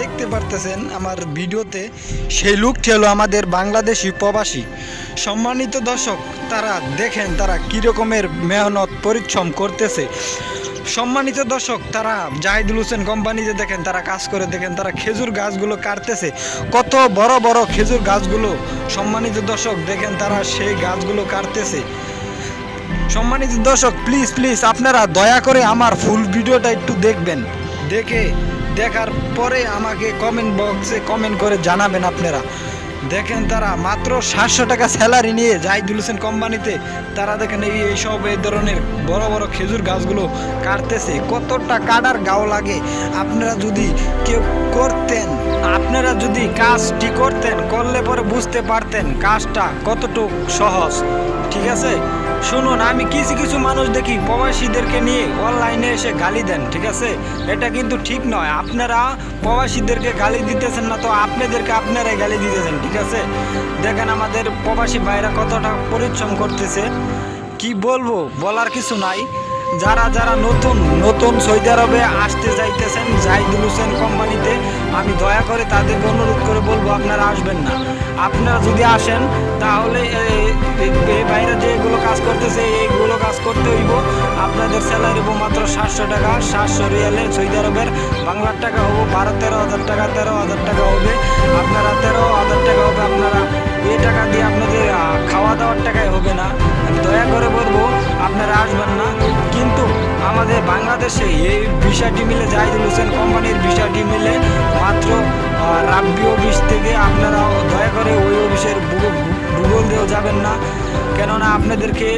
দেখতে পারতেছেন আমার ভিডিওতে, সেই লোকটি হলো আমাদের বাংলাদেশি প্রবাসী। সম্মানিত দর্শক, তারা দেখেন তারা কী রকমের মেহনত, পরিশ্রম করতেছে। সম্মানিত দর্শক, তারা জাহিদুল হোসেন কোম্পানিতে দেখেন, তারা কাজ করে দেখেন, তারা খেজুর গাছগুলো কাটতেছে। কত বড় বড় খেজুর গাছগুলো, সম্মানিত দর্শক, দেখেন তারা সেই গাছগুলো কাটতেছে। সম্মানিত দর্শক প্লিজ প্লিজ আপনারা দয়া করে আমার ফুল ভিডিওটা একটু দেখবেন। দেখে দেখার পরে আমাকে কমেন্ট বক্সে কমেন্ট করে জানাবেন আপনারা। দেখেন তারা মাত্র সাতশো টাকা স্যালারি নিয়ে জাহিদুল হোসেন কোম্পানিতে তারা দেখেন এই এইসব এই ধরনের বড় বড় খেজুর গাছগুলো কাটতেছে। কতটা কাটার গাও লাগে। আপনারা যদি কেউ করতেন, আপনারা যদি কাজটি করতেন, করলে পরে বুঝতে পারতেন কাজটা কতটুক সহজ। ঠিক আছে? শুনুন, আমি কিছু কিছু মানুষ দেখি প্রবাসীদেরকে নিয়ে অনলাইনে এসে গালি দেন, ঠিক আছে? এটা কিন্তু ঠিক নয়। আপনারা প্রবাসীদেরকে গালি দিতেছেন না, তো আপনাদেরকে আপনারাই গালি দিতেছেন, ঠিক আছে? দেখেন আমাদের প্রবাসী ভাইরা কতটা পরিশ্রম করতেছে। কি বলব, বলার কিছু নাই। যারা যারা নতুন নতুন সৌদি আরবে আসতে যাইতেছেন, জাহিদুল হোসেন কোম্পানিতে, আমি দয়া করে তাদেরকে অনুরোধ করে বলব, আপনারা আসবেন না। আপনারা যদি আসেন, তাহলে করতেছে এইগুলো কাজ করতে হইব, আপনাদের স্যালারি মাত্র সাতশো টাকা, সাতশো রিয়ালে সৌদি আরবের বাংলার টাকা হব বারো তেরো হাজার টাকা, তেরো হাজার টাকা হবে। আপনারা তেরো হাজার টাকা হবে, আপনারা এই টাকা দিয়ে আপনাদের খাওয়া দাওয়ার টাকায় হবে না। দয়া করে বলব, আপনারা আসবেন না। কিন্তু আমাদের বাংলাদেশে এই ভিসাটি মিলে, জাহিদুল হোসেন কোম্পানির ভিসাটি মিলে মাত্র রাব্বি অফিস থেকে আপনারা দয়া করে ওই অফিসের ভূগোল দিয়েও যাবেন না। কেননা আপনাদেরকে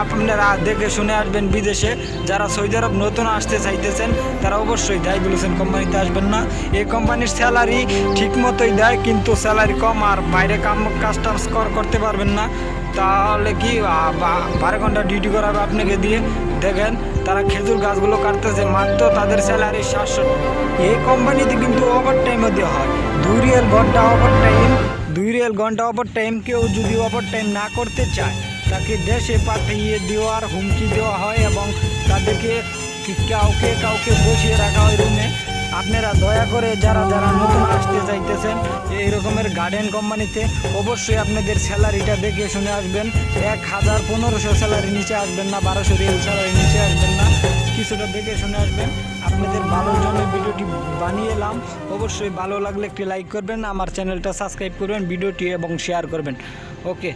আপনারা দেখে শুনে আসবেন বিদেশে। যারা সৌদি আরব নতুন আসতে চাইতেছেন, তারা অবশ্যই জাহিদুল বলেছেন, কোম্পানিতে আসবেন না। এই কোম্পানির স্যালারি ঠিক মতোই দেয়, কিন্তু স্যালারি কম আর বাইরে কাম কাজটা কর করতে পারবেন না। তাহলে কি বারো ঘণ্টা ডিউটি করাবে আপনাকে দিয়ে? দেখেন, তারা খেজুর গাছগুলো কাটতেছে, মাত্র তাদের স্যালারি সাতশো। এই কোম্পানিতে কিন্তু ওভার টাইমও দেওয়া হয়। দুই রিয়েল ঘণ্টা ওভার টাইম দুই রেল ঘণ্টা ওভার টাইম কেউ যদি ওভার টাইম না করতে চায়, তাকে দেশে পাঠিয়ে দেওয়ার হুমকি দেওয়া হয় এবং তাদেরকে কাউকে কাউকে বসিয়ে রাখা হয় রুমে আপনারা দয়া করে যারা যারা নতুন আসতে চাইতেছেন এই রকমের গার্ডেন কোম্পানিতে অবশ্যই আপনাদের স্যালারিটা দেখে শুনে আসবেন। এক হাজার পনেরোশো স্যালারি নিচে আসবেন না, বারোশো রিয়েল স্যালারি নিচে আসবেন না। কিছুটা দেখে শুনে আসবেন। আপনাদের ভালোর জন্য ভিডিওটি বানিয়ে এলাম। অবশ্যই ভালো লাগলে একটি লাইক করবেন, আমার চ্যানেলটা সাবস্ক্রাইব করবেন, ভিডিওটি এবং শেয়ার করবেন। ওকে